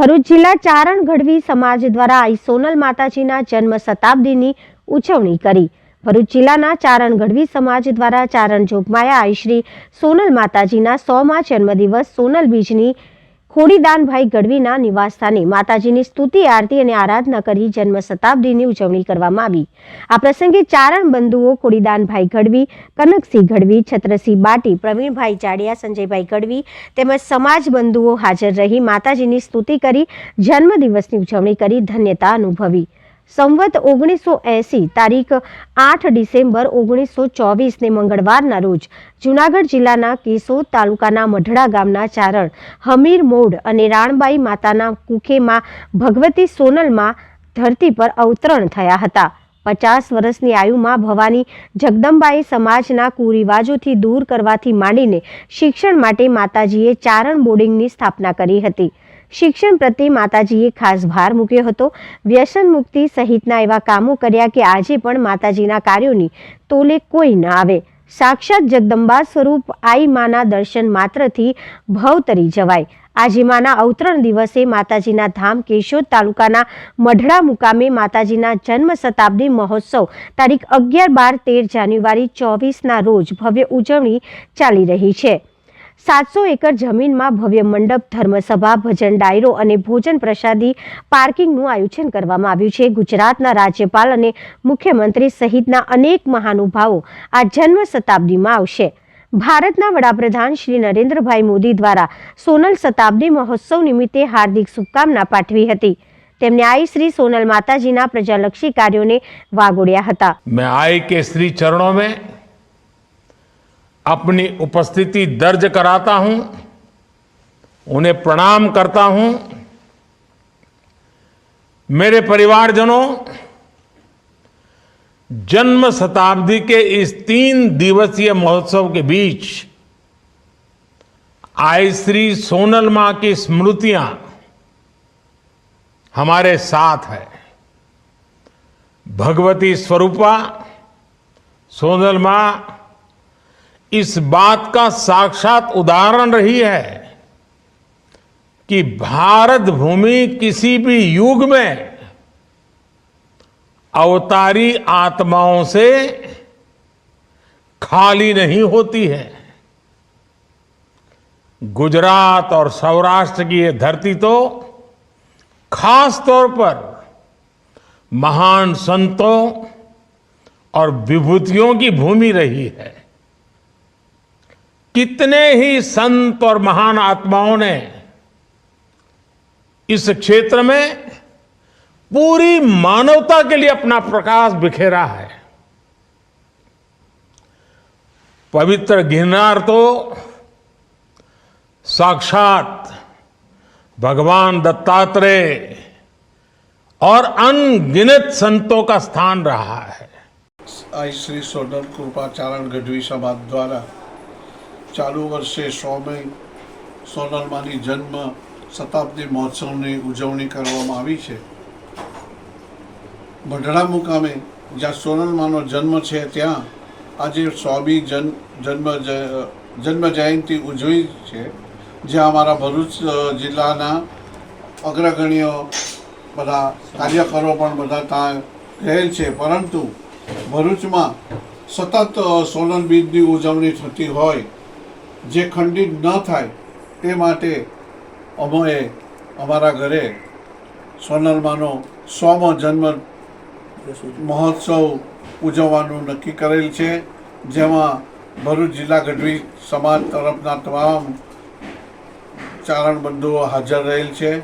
ભરૂચ જિલ્લા ચારણ ગઢવી સમાજ દ્વારા આઈ સોનલ માતાજીના જન્મ શતાબ્દીની ઉજવણી કરી. ભરૂચ જિલ્લાના ચારણ ગઢવી સમાજ દ્વારા ચારણ જોગમાયા આઈ શ્રી સોનલ માતાજીના સોમા જન્મદિવસ સોનલ બીજની ખોડીદાનભાઈ ગઢવીના નિવાસસ્થાને માતાજીની સ્તુતિ, આરતી અને આરાધના કરી જન્મ શતાબ્દીની ઉજવણી કરવામાં આવી. આ પ્રસંગે ચારણ બંધુઓ ખોડીદાનભાઈ ગઢવી, કનકસિંહ ગઢવી, છત્રસિંહ બાટી, પ્રવીણભાઈ જાડિયા, સંજયભાઈ ગઢવી તેમજ સમાજ બંધુઓ હાજર રહી માતાજીની સ્તુતિ કરી જન્મદિવસની ઉજવણી કરી ધન્યતા અનુભવી. સંવત ઓગણીસો એંસી તારીખ આઠ ડિસેમ્બર ઓગણીસો ચોવીસને મંગળવારના રોજ જૂનાગઢ જિલ્લાના કેશોદ તાલુકાના મઢડા ગામના ચારણ, હમીર મોડ અને રાણબાઈ માતાના કુખેમાં ભગવતી સોનલમાં ધરતી પર અવતરણ થયા હતા. પચાસ વર્ષની આયુમાં ભવાની જગદંબાએ સમાજના કુરિવાજોથી દૂર કરવાથી માંડીને શિક્ષણ માટે માતાજીએ ચારણ બોર્ડિંગની સ્થાપના કરી હતી. શિક્ષણ પ્રત્યે માતાજીએ ખાસ ભાર મૂક્યો હતો. વ્યસન મુક્તિ સહિતના એવા કામો કર્યા કે આજે પણ માતાજીના કાર્યોની તોલે કોઈ ન આવે. સાક્ષાત જગદંબા સ્વરૂપ આઈ માના દર્શન માત્રથી ભવતરી જવાય. આજે માના અવતરણ દિવસે માતાજીના ધામ કેશોદ તાલુકાના મઢડા મુકામે માતાજીના જન્મ શતાબ્દી મહોત્સવ, તારીખ અગિયાર બાર તેર જાન્યુઆરી ચોવીસના રોજ ભવ્ય ઉજવણી ચાલી રહી છે. સાતસો એકર જમીનમાં ભવ્ય મંડપ, ધર્મસભા, ભજન ડાયરો અને ભોજન પ્રસાદી પાર્કિંગનું આયોજન કરવામાં આવ્યું છે. ગુજરાતના રાજ્યપાલ અને મુખ્યમંત્રી સહિતના અનેક મહાનુભાવો આ જન્મ શતાબ્દીમાં આવશે. ભારતના વડાપ્રધાન શ્રી નરેન્દ્રભાઈ મોદી દ્વારા સોનલ શતાબ્દી મહોત્સવ નિમિત્તે હાર્દિક શુભકામના પાઠવી હતી. તેમણે આઈ શ્રી સોનલ માતાજીના પ્રજાલક્ષી કાર્યોને વાગોડ્યા હતા. મેં આઈ કે શ્રી ચરણો મેં अपनी उपस्थिति दर्ज कराता हूँ, उन्हें प्रणाम करता हूँ। मेरे परिवारजनों, जन्म शताब्दी के इस तीन दिवसीय महोत्सव के बीच आई श्री सोनल माँ की स्मृतियाँ हमारे साथ है। भगवती स्वरूपा, सोनल माँ इस बात का साक्षात उदाहरण रही है कि भारत भूमि किसी भी युग में अवतारी आत्माओं से खाली नहीं होती है। गुजरात और सौराष्ट्र की ये धरती तो खास तौर पर महान संतों और विभूतियों की भूमि रही है। कितने ही संत और महान आत्माओं ने इस क्षेत्र में पूरी मानवता के लिए अपना प्रकाश बिखेरा है। पवित्र गिरनार तो साक्षात भगवान दत्तात्रेय और अनगिनत संतों का स्थान रहा है। आई श्री सोनल कृपाचारण गढ़वी समाज द्वारा ચાલુ વર્ષે સોમય સોનલમાની જન્મ શતાબ્દી મહોત્સવની ઉજવણી કરવામાં આવી છે. ભઢડા મુકામે જ્યાં સોનલમાનો જન્મ છે, ત્યાં આજે સ્વામી જન, જન્મ જન્મ જયંતિ ઉજવી છે, જ્યાં અમારા ભરૂચ જિલ્લાના અગ્રગણ્ય બધા કાર્યકરો પણ બધા ત્યાં રહેલ છે. પરંતુ ભરૂચમાં સતત સોનલ બીજની ઉજવણી થતી હોય જે ખંડિત ન થાય તે માટે અમે અમારા ઘરે સોનલમાનો સોમો જન્મ મહોત્સવ ઉજવવાનું નક્કી કરેલ છે, જેમાં ભરૂચ જિલ્લા ગઢવી સમાજ તરફના તમામ ચારણબંધુઓ હાજર રહેલ છે.